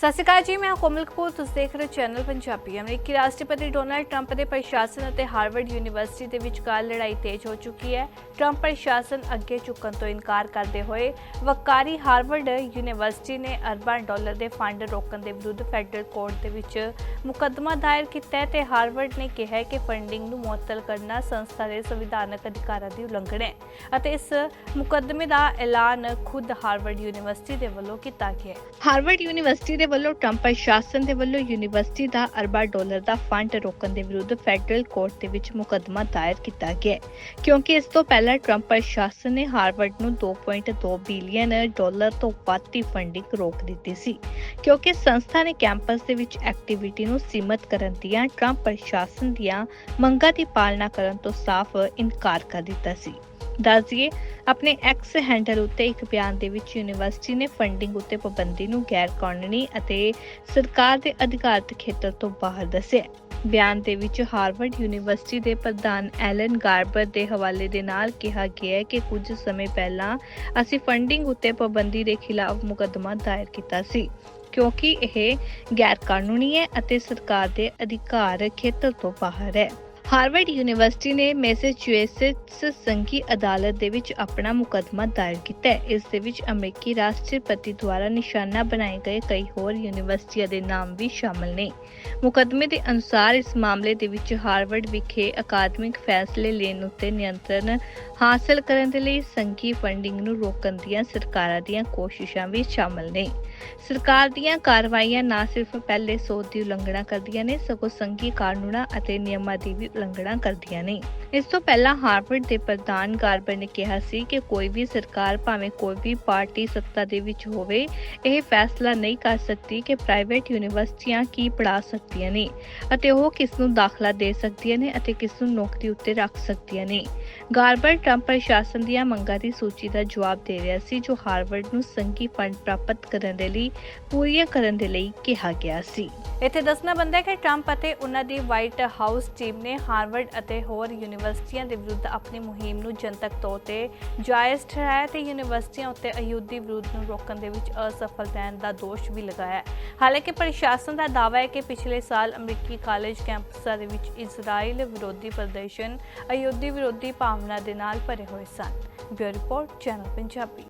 ਸਤਿ ਸ਼੍ਰੀ ਅਕਾਲ ਜੀ, ਮੈਂ ਕੋਮਲ ਕਪੂਰ। ਤੁਸੀਂ ਦੇਖ ਰਹੇ ਹੋ ਚੈਨਲ ਪੰਜਾਬੀ ਅਮਰੀਕੀ। ਰਾਸ਼ਟਰਪਤੀ ਡੋਨਾਲਡ ਟਰੰਪ ਦੇ ਪ੍ਰਸ਼ਾਸਨ ਅਤੇ ਹਾਰਵਰਡ ਯੂਨੀਵਰਸਿਟੀ ਦੇ ਵਿਚਕਾਰ ਲੜਾਈ ਤੇਜ਼ ਹੋ ਚੁੱਕੀ ਹੈ। ਟਰੰਪ ਪ੍ਰਸ਼ਾਸਨ ਅੱਗੇ ਝੁਕਣ ਤੋਂ ਇਨਕਾਰ ਕਰਦੇ ਹੋਏ ਵਕਾਰੀ ਹਾਰਵਰਡ ਯੂਨੀਵਰਸਿਟੀ ਨੇ ਅਰਬਾਂ ਡਾਲਰ ਦੇ ਫੰਡ ਰੋਕਣ ਦੇ ਵਿਰੁੱਧ ਫੈਡਰਲ ਕੋਰਟ ਦੇ ਵਿੱਚ ਮੁਕੱਦਮਾ ਦਾਇਰ ਕੀਤਾ ਹੈ ਤੇ ਹਾਰਵਰਡ ਨੇ ਕਿਹਾ ਕਿ ਫੰਡਿੰਗ ਨੂੰ ਮੁਅੱਤਲ ਕਰਨਾ ਸੰਸਥਾ ਦੇ ਸੰਵਿਧਾਨਕ ਅਧਿਕਾਰਾਂ ਦੀ ਉਲੰਘਣਾ ਹੈ ਅਤੇ ਇਸ ਮੁਕੱਦਮੇ ਦਾ ਐਲਾਨ ਖੁਦ ਹਾਰਵਰਡ ਯੂਨੀਵਰਸਿਟੀ ਦੇ ਵੱਲੋਂ ਕੀਤਾ ਗਿਆ ਹੈ। ਹਾਰਵਰਡ ਯੂਨੀਵਰਸਿਟੀ ਦੇ ਵੱਲੋਂ ਟਰੰਪ ਪ੍ਰਸ਼ਾਸਨ ਦੇ ਵੱਲੋਂ ਯੂਨੀਵਰਸਿਟੀ ਦਾ ਅਰਬਾਂ ਡਾਲਰ ਦਾ ਫੰਡ ਰੋਕਣ ਦੇ ਵਿਰੁੱਧ ਫੈਡਰਲ ਕੋਰਟ ਦੇ ਵਿੱਚ ਮੁਕੱਦਮਾ ਦਾਇਰ ਕੀਤਾ ਗਿਆ ਹੈ। ਕਿਉਂਕਿ ਇਸ ਤੋਂ ਪਹਿਲਾਂ ਟਰੰਪ ਪ੍ਰਸ਼ਾਸਨ ਨੇ ਹਾਰਵਰਡ ਨੂੰ 2.2 ਬਿਲੀਅਨ ਡਾਲਰ ਤੋਂ ਵੱਧ ਦੀ ਫੰਡਿੰਗ ਰੋਕ ਦਿੱਤੀ ਸੀ। ਕਿਉਂਕਿ ਸੰਸਥਾ ਨੇ ਕੈਂਪਸ ਦੇ ਵਿੱਚ ਐਕਟੀਵਿਟੀ ਨੂੰ ਸੀਮਤ ਕਰਨ ਦੀਆਂ ਟਰੰਪ ਪ੍ਰਸ਼ਾਸਨ ਦੀਆਂ ਮੰਗਾਂ ਦੀ ਪਾਲਣਾ ਕਰਨ ਤੋਂ ਸਾਫ਼ ਇਨਕਾਰ ਕਰ ਦਿੱਤਾ ਸੀ। ਦੱਸਦੀਏ, ਆਪਣੇ ਐਕਸ ਹੈਂਡਲ ਉੱਤੇ ਇੱਕ ਬਿਆਨ ਦੇ ਵਿੱਚ ਯੂਨੀਵਰਸਿਟੀ ਨੇ ਫੰਡਿੰਗ ਉੱਤੇ ਪਾਬੰਦੀ ਨੂੰ ਗੈਰ ਕਾਨੂੰਨੀ ਅਤੇ ਸਰਕਾਰ ਦੇ ਅਧਿਕਾਰਤ ਖੇਤਰ ਤੋਂ ਬਾਹਰ ਦੱਸਿਆ। ਬਿਆਨ ਦੇ ਵਿੱਚ ਹਾਰਵਰਡ ਯੂਨੀਵਰਸਿਟੀ ਦੇ ਪ੍ਰਧਾਨ ਐਲਨ ਗਾਰਬਰ ਦੇ ਹਵਾਲੇ ਦੇ ਨਾਲ ਕਿਹਾ ਗਿਆ ਹੈ ਕਿ ਕੁਝ ਸਮੇਂ ਪਹਿਲਾਂ ਅਸੀਂ ਫੰਡਿੰਗ ਉੱਤੇ ਪਾਬੰਦੀ ਦੇ ਖਿਲਾਫ ਮੁਕੱਦਮਾ ਦਾਇਰ ਕੀਤਾ ਸੀ, ਕਿਉਂਕਿ ਇਹ ਗੈਰ ਕਾਨੂੰਨੀ ਹੈ ਅਤੇ ਸਰਕਾਰ ਦੇ ਅਧਿਕਾਰ ਖੇਤਰ ਤੋਂ ਬਾਹਰ ਹੈ। ਹਾਰਵਰਡ ਯੂਨੀਵਰਸਿਟੀ ਨੇ ਮੈਸੇਚੁਸੇਟਸ ਸੰਘੀ ਅਦਾਲਤ ਦੇ ਵਿੱਚ ਆਪਣਾ ਮੁਕੱਦਮਾ ਦਾਇਰ ਕੀਤਾ ਹੈ। ਇਸ ਦੇ ਵਿੱਚ ਅਮਰੀਕੀ ਰਾਸ਼ਟਰਪਤੀ ਦੁਆਰਾ ਨਿਸ਼ਾਨਾ ਬਣਾਏ ਗਏ ਕਈ ਹੋਰ ਯੂਨੀਵਰਸਿਟੀਆਂ ਦੇ ਨਾਮ ਵੀ ਸ਼ਾਮਲ ਨੇ। ਮੁਕੱਦਮੇ ਦੇ ਅਨੁਸਾਰ ਇਸ ਮਾਮਲੇ ਦੇ ਵਿੱਚ ਹਾਰਵਰਡ ਵਿਖੇ ਅਕਾਦਮਿਕ ਫੈਸਲੇ ਲੈਣ ਉੱਤੇ ਨਿਯੰਤਰਣ ਹਾਸਲ ਕਰਨ ਦੇ ਲਈ ਸੰਘੀ ਫੰਡਿੰਗ ਨੂੰ ਰੋਕਣ ਦੀਆਂ ਸਰਕਾਰਾਂ ਦੀਆਂ ਕੋਸ਼ਿਸ਼ਾਂ ਵੀ ਸ਼ਾਮਲ ਨੇ। ਸਰਕਾਰ ਦੀਆਂ ਕਾਰਵਾਈਆਂ ਨਾ ਸਿਰਫ ਪਹਿਲੇ ਸੋਧ ਦੀ ਉਲੰਘਣਾ ਕਰਦੀਆਂ ਨੇ, ਸਗੋਂ ਸੰਘੀ ਕਾਨੂੰਨਾਂ ਅਤੇ ਨਿਯਮਾਂ ਦੀ ਵੀ ਉਲੰਘਣਾ ਕਰਦੀਆਂ ਨੇ। ਇਸ ਤੋਂ ਪਹਿਲਾਂ ਹਾਰਵਰਡ ਦੇ ਪ੍ਰਧਾਨ ਗਾਰਬਰ ਨੇ ਕਿਹਾ ਸੀ ਕਿ ਕੋਈ ਵੀ ਸਰਕਾਰ ਭਾਵੇਂ ਕੋਈ ਵੀ ਪਾਰਟੀ ਸੱਤਾ ਦੇ ਵਿੱਚ ਹੋਵੇ, ਇਹ ਫੈਸਲਾ ਨਹੀਂ ਕਰ ਸਕਦੀ ਕਿ ਪ੍ਰਾਈਵੇਟ ਯੂਨੀਵਰਸਿਟੀਆਂ ਕੀ ਪੜ੍ਹਾ ਸਕਦੀਆਂ ਨੇ ਅਤੇ ਉਹ ਕਿਸ ਨੂੰ ਦਾਖਲਾ ਦੇ ਸਕਦੀਆਂ ਨੇ ਅਤੇ ਕਿਸ ਨੂੰ ਨੌਕਰੀ ਉੱਤੇ ਰੱਖ ਸਕਦੀਆਂ ਨੇ। ਗਾਰਬਰ ਟਰੰਪ ਪ੍ਰਸ਼ਾਸਨ ਦੀਆਂ ਮੰਗਾਂ ਦੀ ਸੂਚੀ ਦਾ ਜਵਾਬ ਦੇ ਰਿਹਾ ਸੀ, ਜੋ ਹਾਰਵਰਡ ਨੂੰ ਸੰਘੀ ਫੰਡ ਪ੍ਰਾਪਤ ਕਰਨ ਦੇ ਲਈ, ਪੂਰੀਆਂ ਕਰਨ ਦੇ ਲਈ ਕਿਹਾ ਗਿਆ ਸੀ। ਇੱਥੇ ਦੱਸਣਾ ਬੰਦਾ ਹੈ ਕਿ ਟਰੰਪ ਅਤੇ ਉਹਨਾਂ ਦੀ ਵਾਈਟ ਹਾਊਸ ਟੀਮ ਨੇ ਹਾਰਵਰਡ ਅਤੇ ਹੋਰ ਯੂਨੀਵਰਸਿਟੀਆਂ ਦੇ ਵਿਰੁੱਧ ਆਪਣੀ ਮੁਹਿੰਮ ਨੂੰ ਜਨਤਕ ਤੌਰ ਤੇ ਜਾਇਜ਼ ਠਹਿਰਾਇਆ ਤੇ ਯੂਨੀਵਰਸਿਟੀਆਂ ਉੱਤੇ ਅਯੁੱਧੀ ਵਿਰੋਧ ਨੂੰ ਰੋਕਣ ਦੇ ਵਿੱਚ ਅਸਫਲ ਰਹਿਣ ਦਾ ਦੋਸ਼ ਵੀ ਲਗਾਇਆ ਹਾਲਾਂਕਿ ਪ੍ਰਸ਼ਾਸਨ ਦਾ ਦਾਅਵਾ ਹੈ ਕਿ ਪਿਛਲੇ ਸਾਲ ਅਮਰੀਕੀ ਕਾਲਜ ਕੈਂਪਸਾਂ ਦੇ ਵਿੱਚ ਇਜ਼ਰਾਈਲ ਵਿਰੋਧੀ ਪ੍ਰਦਰਸ਼ਨ ਅਯੁੱਧੀ ਵਿਰੋਧੀ ਭਾਵਨਾ ਦੇ ਨਾਲ ਭਰੇ ਹੋਏ ਸਨ। Bureau report, channel Punjabi.